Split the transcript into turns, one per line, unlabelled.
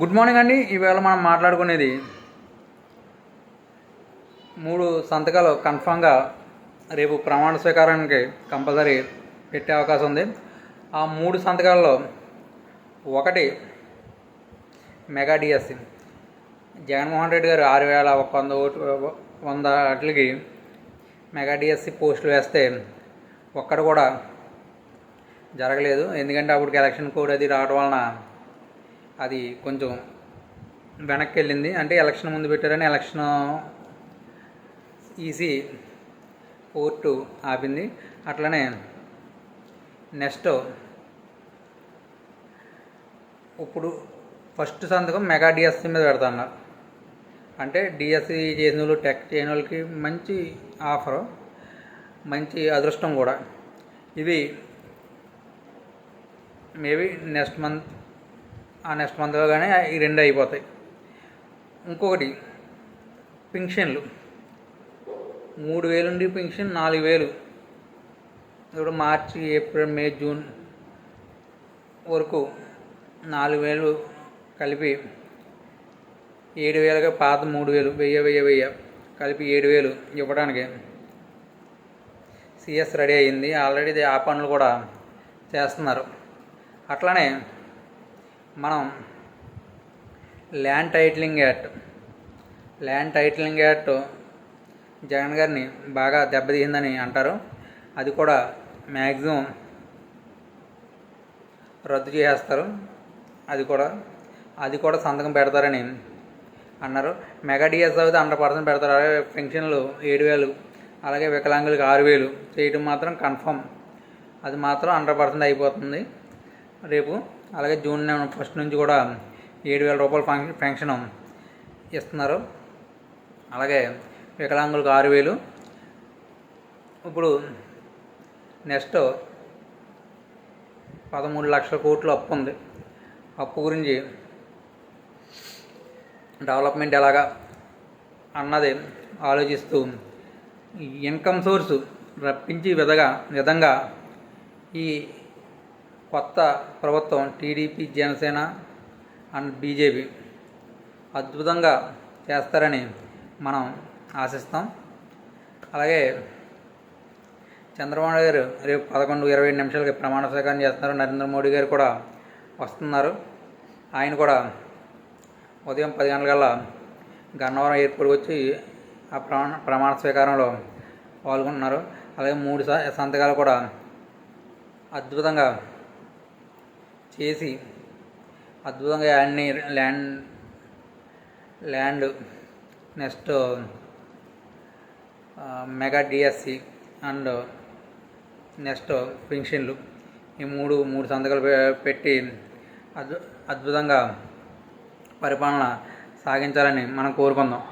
Good morning అండి. ఈవేళ మనం మాట్లాడుకునేది మూడు సంతకాలు కన్ఫామ్గా రేపు ప్రమాణ స్వీకారానికి కంపల్సరీ పెట్టే అవకాశం ఉంది. ఆ మూడు సంతకాల్లో ఒకటి మెగా డిఎస్సి. జగన్మోహన్ రెడ్డి గారు ఆరు వేల ఒక వంద ఓటు వంద వాటికి మెగా డిఎస్సి పోస్టులు వేస్తే ఒక్కడు కూడా జరగలేదు. ఎందుకంటే అప్పటికి ఎలక్షన్ కోడ్ అది రావడం వలన అది కొంచెం వెనక్కి వెళ్ళింది అంటే ఎలక్షన్ ముందు పెట్టారని ఎలక్షన్ ఈసీ కోర్టు ఆపింది. అట్లనే నెక్స్ట్ ఇప్పుడు ఫస్ట్ సంతకం మెగా డిఎస్సి మీద పెడతాన్నారు. అంటే డిఎస్సి చేసిన వాళ్ళు టెక్ చేయని వాళ్ళకి మంచి ఆఫరు మంచి అదృష్టం కూడా. ఇవి మేబీ నెక్స్ట్ మంత్ ఆ నెక్స్ట్ మంత్లో కానీ ఈ రెండు అయిపోతాయి. ఇంకొకటి పింఛన్లు. మూడు వేలు నుండి పింఛన్ నాలుగు వేలు. ఇప్పుడు మార్చి ఏప్రిల్ మే జూన్ వరకు నాలుగు వేలు కలిపి ఏడు వేలుగా పాత మూడు వేలు వెయ్యి వెయ్యి వెయ్యి కలిపి ఏడు వేలు ఇవ్వడానికి సిఎస్ రెడీ అయ్యింది. ఆల్రెడీ ఆ పనులు కూడా చేస్తున్నారు. అట్లానే మనం land titling act land titling act Jagan గారిని బాగా దెబ్బతీసిందని అంటారు. అది కూడా మ్యాక్సిమం రద్దు చేసేస్తారు. అది కూడా అది కూడా సంతకం పెడతారని అన్నారు. మెగా డిఎస్ అయితే హండ్రెడ్ పర్సెంట్ పెడతారు. అలాగే పెన్షన్లు ఏడు వేలు అలాగే వికలాంగులకు ఆరు వేలు చేయడం మాత్రం కన్ఫర్మ్. అది మాత్రం హండ్రెడ్ పర్సెంట్ అయిపోతుంది. రేపు అలాగే జూన్ ఫస్ట్ నుంచి కూడా ఏడు వేల రూపాయల ఫంక్షన్ పెన్షన్ ఇస్తున్నారు. అలాగే వికలాంగులకు ఆరు వేలు. ఇప్పుడు నెక్స్ట్ పదమూడు లక్షల కోట్లు అప్పు ఉంది. అప్పు గురించి డెవలప్మెంట్ ఎలాగా అన్నది ఆలోచిస్తూ ఇన్కమ్ సోర్సు రప్పించి విధగా విధంగా ఈ కొత్త ప్రభుత్వం టీడీపీ జనసేన అండ్ బీజేపీ అద్భుతంగా చేస్తారని మనం ఆశిస్తాం. అలాగే చంద్రబాబు గారు రేపు పదకొండు ఇరవై ఐదు నిమిషాలకి ప్రమాణ స్వీకారం చేస్తున్నారు. నరేంద్ర మోడీ గారు కూడా వస్తున్నారు. ఆయన కూడా ఉదయం పది గంటలకల్లా గన్నవరం ఎయిర్పోర్ట్ వచ్చి ఆ ప్రమాణ ప్రమాణ స్వీకారంలో పాల్గొంటున్నారు. అలాగే మూడు స- సంతకాలు కూడా అద్భుతంగా చేసి అద్భుతంగా అన్ని land land next mega D S C and next పెన్షన్లు ఈ మూడు మూడు సంతకాలు పెట్టి అద్భు అద్భుతంగా పరిపాలన సాగించాలని మనం కోరుకుందాం.